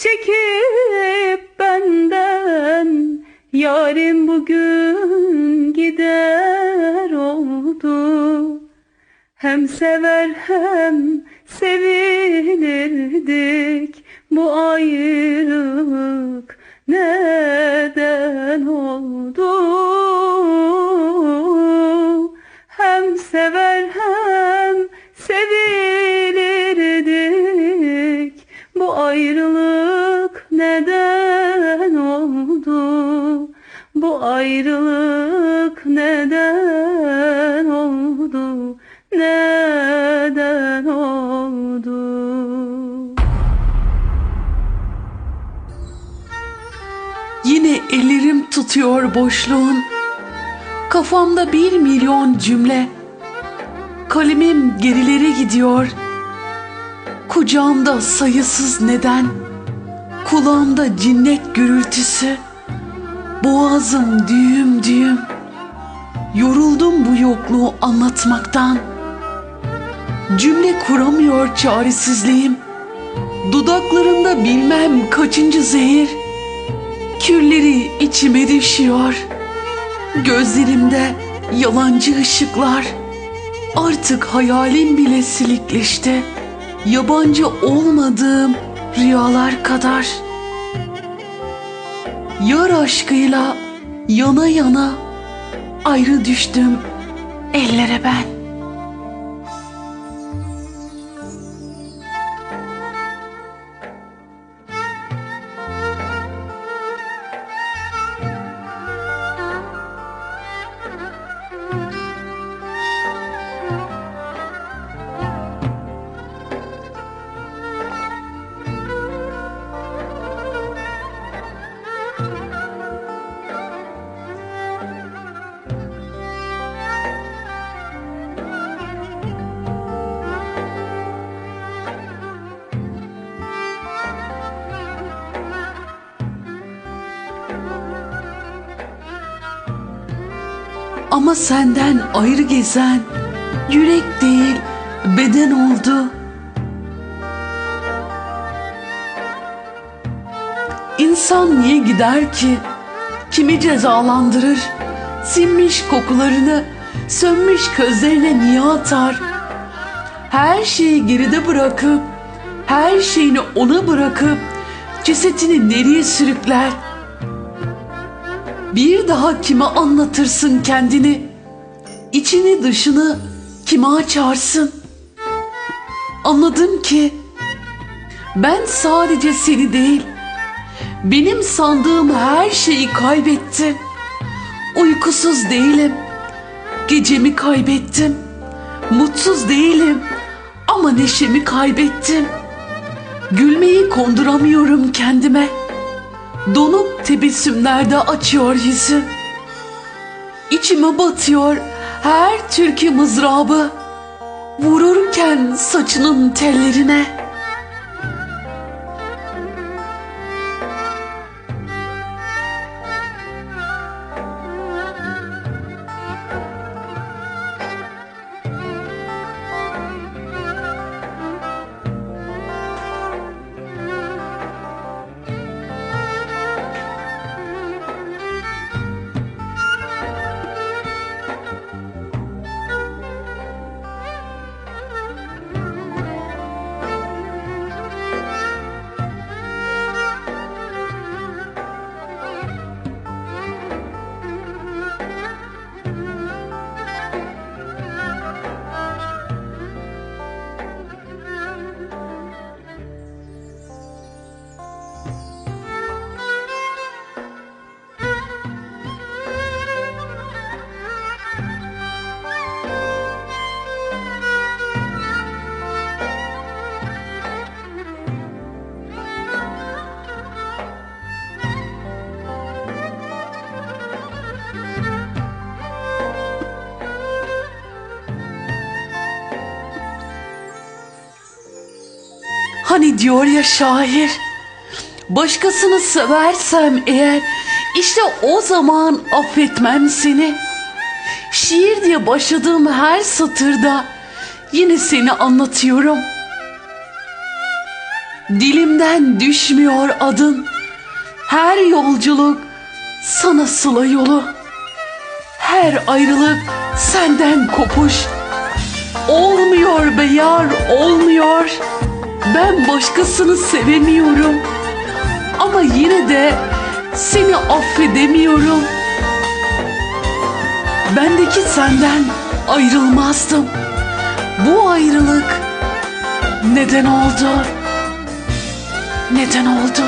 çekip benden Yarim bugün gider oldu. Hem sever hem sevilirdik Bu ayrılık neden oldu neden oldu Bu ayrılık neden oldu Neden oldu Yine ellerim tutuyor boşluğun. Kafamda bir milyon cümle. Kalemim gerilere gidiyor. Kucağımda sayısız neden. Kulağımda cinnet gürültüsü. Boğazım düğüm düğüm. Yoruldum bu yokluğu anlatmaktan. Cümle kuramıyor çaresizliğim. Dudaklarımda bilmem kaçıncı zehir. Külleri içime düşüyor. Gözlerimde yalancı ışıklar. Artık hayalim bile silikleşti. Yabancı olmadığım rüyalar kadar. Yar aşkıyla yana yana ayrı düştüm ellere ben. Ama senden ayrı gezen yürek değil beden oldu. İnsan niye gider ki? Kimi cezalandırır? Sinmiş kokularını, sönmüş közlerine niye atar? Her şeyi geride bırakıp, her şeyini ona bırakıp, cesetini nereye sürükler? Bir daha kime anlatırsın kendini? İçini dışını kime açarsın? Anladım ki ben sadece seni değil, benim sandığım her şeyi kaybettim. Uykusuz değilim. Gecemi kaybettim. Mutsuz değilim ama neşemi kaybettim. Gülmeyi konduramıyorum kendime. Donuk tebessümlerde açıyor yüzüm. İçime batıyor her türkü mızrabı. Vururken saçının tellerine. Hani diyor ya şair Başkasını seversem eğer işte o zaman affetmem seni. Şiir diye başladığım her satırda yine seni anlatıyorum. Dilimden düşmüyor adın. Her yolculuk sana sıla yolu. Her ayrılık senden kopuş. Olmuyor be yar olmuyor. Ben başkasını sevemiyorum. Ama yine de seni affedemiyorum. Bendeki senden ayrılmazdım. Bu ayrılık neden oldu? Neden oldu?